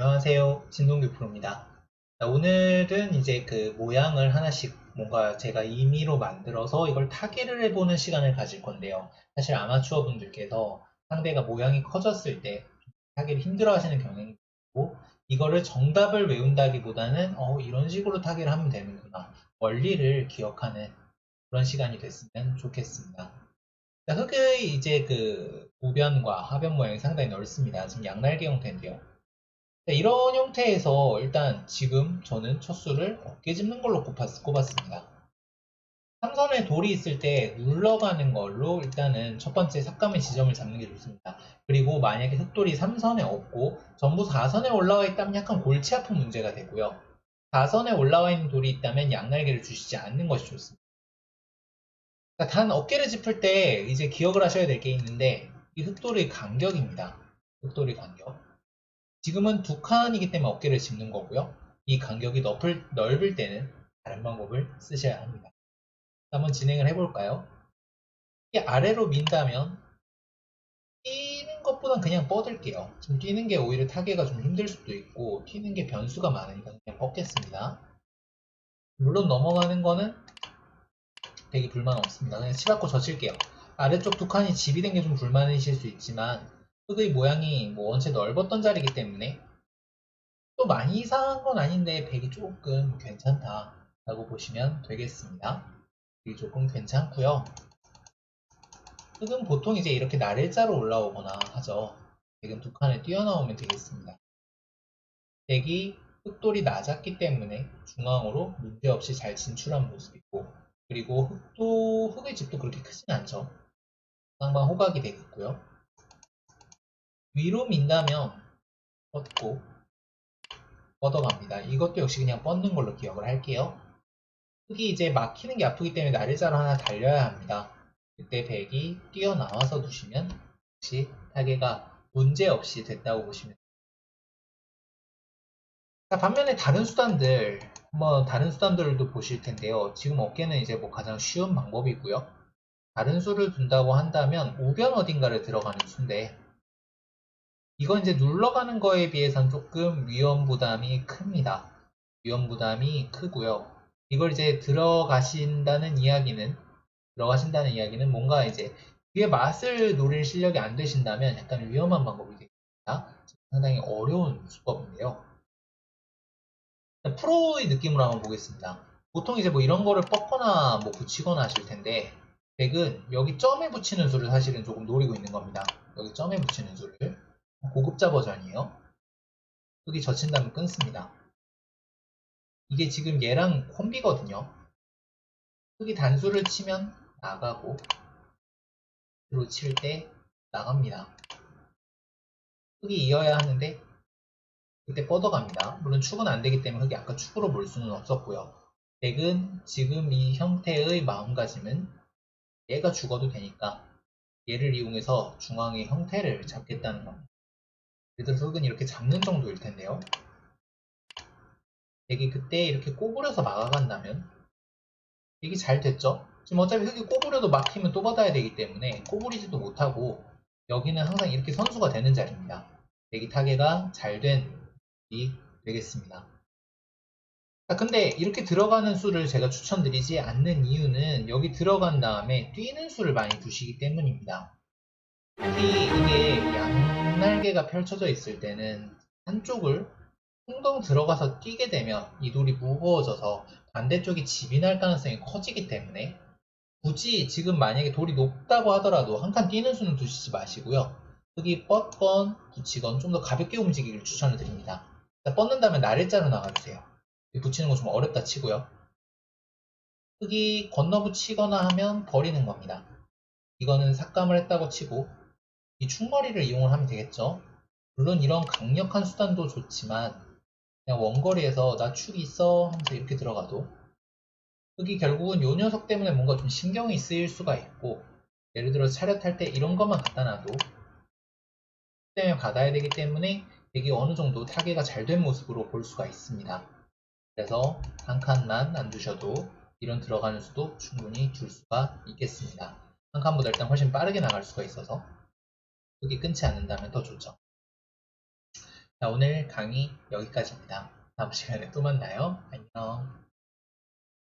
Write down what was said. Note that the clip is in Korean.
안녕하세요. 진동규 프로입니다. 자, 오늘은 이제 그 모양을 하나씩 뭔가 제가 임의로 만들어서 이걸 타개를 해보는 시간을 가질 건데요. 사실 아마추어 분들께서 상대가 모양이 커졌을 때 타개를 힘들어 하시는 경향이 있고 이거를 정답을 외운다기보다는 어, 이런 식으로 타개를 하면 되는구나. 원리를 기억하는 그런 시간이 됐으면 좋겠습니다. 자, 흙의 이제 그 우변과 하변 모양이 상당히 넓습니다. 지금 양날개 형태인데요. 네, 이런 형태에서 일단 지금 저는 첫 수를 어깨 짚는 걸로 꼽았, 꼽았습니다. 삼선에 돌이 있을 때 눌러가는 걸로 일단은 첫 번째 삭감의 지점을 잡는 게 좋습니다. 그리고 만약에 흑돌이 3선에 없고 전부 4선에 올라와 있다면 약간 골치 아픈 문제가 되고요. 4선에 올라와 있는 돌이 있다면 양날개를 주시지 않는 것이 좋습니다. 그러니까 단 어깨를 짚을 때 이제 기억을 하셔야 될 게 있는데 이 흑돌의 간격입니다. 흑돌의 간격. 지금은 두 칸이기 때문에 어깨를 짚는 거고요. 이 간격이 넓을, 넓을 때는 다른 방법을 쓰셔야 합니다. 한번 진행을 해볼까요? 이 아래로 민다면 뛰는 것보단 그냥 뻗을게요. 지금 뛰는 게 오히려 타개가 좀 힘들 수도 있고 뛰는 게 변수가 많으니까 그냥 뻗겠습니다. 물론 넘어가는 거는 되게 불만 없습니다. 그냥 치받고 젖힐게요. 아래쪽 두 칸이 집이 된 게 좀 불만이실 수 있지만 흙의 모양이 뭐 원체 넓었던 자리이기 때문에 또 많이 이상한 건 아닌데 백이 조금 괜찮다 라고 보시면 되겠습니다. 백이 조금 괜찮고요. 흙은 보통 이제 이렇게 날일자로 올라오거나 하죠. 백은 두 칸을 뛰어나오면 되겠습니다. 백이 흙돌이 낮았기 때문에 중앙으로 문제없이 잘 진출한 모습이고 그리고 흙도 흙의 집도 그렇게 크진 않죠. 상방 호각이 되겠고요. 위로 민다면 뻗고 뻗어갑니다. 이것도 역시 그냥 뻗는 걸로 기억을 할게요. 흙이 이제 막히는 게 아프기 때문에 나래자로 하나 달려야 합니다. 그때 백이 뛰어나와서 두시면 역시 타개가 문제없이 됐다고 보시면 자, 반면에 다른 수단들 한번 다른 수단들도 보실 텐데요. 지금 어깨는 이제 뭐 가장 쉬운 방법이고요. 다른 수를 둔다고 한다면 우변 어딘가를 들어가는 수인데 이건 이제 눌러가는 거에 비해서는 조금 위험 부담이 큽니다. 위험 부담이 크고요. 이걸 이제 들어가신다는 이야기는 들어가신다는 이야기는 뭔가 이제 그의 맛을 노릴 실력이 안 되신다면 약간 위험한 방법이 되겠습니다. 상당히 어려운 수법인데요. 프로의 느낌으로 한번 보겠습니다. 보통 이제 뭐 이런 거를 뻗거나 뭐 붙이거나 하실 텐데 백은 여기 점에 붙이는 수를 사실은 조금 노리고 있는 겁니다. 여기 점에 붙이는 수를 고급자 버전이에요. 여기 젖힌다면 끊습니다. 이게 지금 얘랑 콤비거든요. 여기 단수를 치면 나가고 로 칠 때 나갑니다. 흙이 이어야 하는데 그때 뻗어갑니다. 물론 축은 안 되기 때문에 흙이 아까 축으로 볼 수는 없었고요. 백은 지금 이 형태의 마음가짐은 얘가 죽어도 되니까 얘를 이용해서 중앙의 형태를 잡겠다는 겁니다. 흙은 이렇게 잡는 정도일 텐데요. 백이 그때 이렇게 꼬부려서 막아간다면 이게 잘 됐죠? 지금 어차피 흙이 꼬부려도 막히면 또 받아야 되기 때문에 꼬부리지도 못하고 여기는 항상 이렇게 선수가 되는 자리입니다. 백이 타개가 잘 된 이 되겠습니다. 자, 근데 이렇게 들어가는 수를 제가 추천드리지 않는 이유는 여기 들어간 다음에 뛰는 수를 많이 두시기 때문입니다. 특히 이게 양날개가 펼쳐져 있을 때는 한쪽을 풍덩 들어가서 뛰게 되면 이 돌이 무거워져서 반대쪽이 집이 날 가능성이 커지기 때문에 굳이 지금 만약에 돌이 높다고 하더라도 한 칸 뛰는 수는 두시지 마시고요. 흙이 뻗건 붙이건 좀 더 가볍게 움직이기를 추천을 드립니다. 뻗는다면 나래자로 나가주세요. 붙이는 거 좀 어렵다 치고요. 흙이 건너 붙이거나 하면 버리는 겁니다. 이거는 삭감을 했다고 치고 이 충거리를 이용을 하면 되겠죠. 물론 이런 강력한 수단도 좋지만 그냥 원거리에서 나 축이 있어 하면서 이렇게 들어가도 흙이 결국은 요 녀석 때문에 뭔가 좀 신경이 쓰일 수가 있고 예를 들어 차렷할 때 이런 것만 갖다 놔도 때문에 받아야 되기 때문에 되게 어느 정도 타개가 잘 된 모습으로 볼 수가 있습니다. 그래서 한 칸만 안 두셔도 이런 들어가는 수도 충분히 줄 수가 있겠습니다. 한 칸보다 일단 훨씬 빠르게 나갈 수가 있어서 흙이 끊지 않는다면 더 좋죠. 자, 오늘 강의 여기까지입니다. 다음 시간에 또 만나요. 안녕.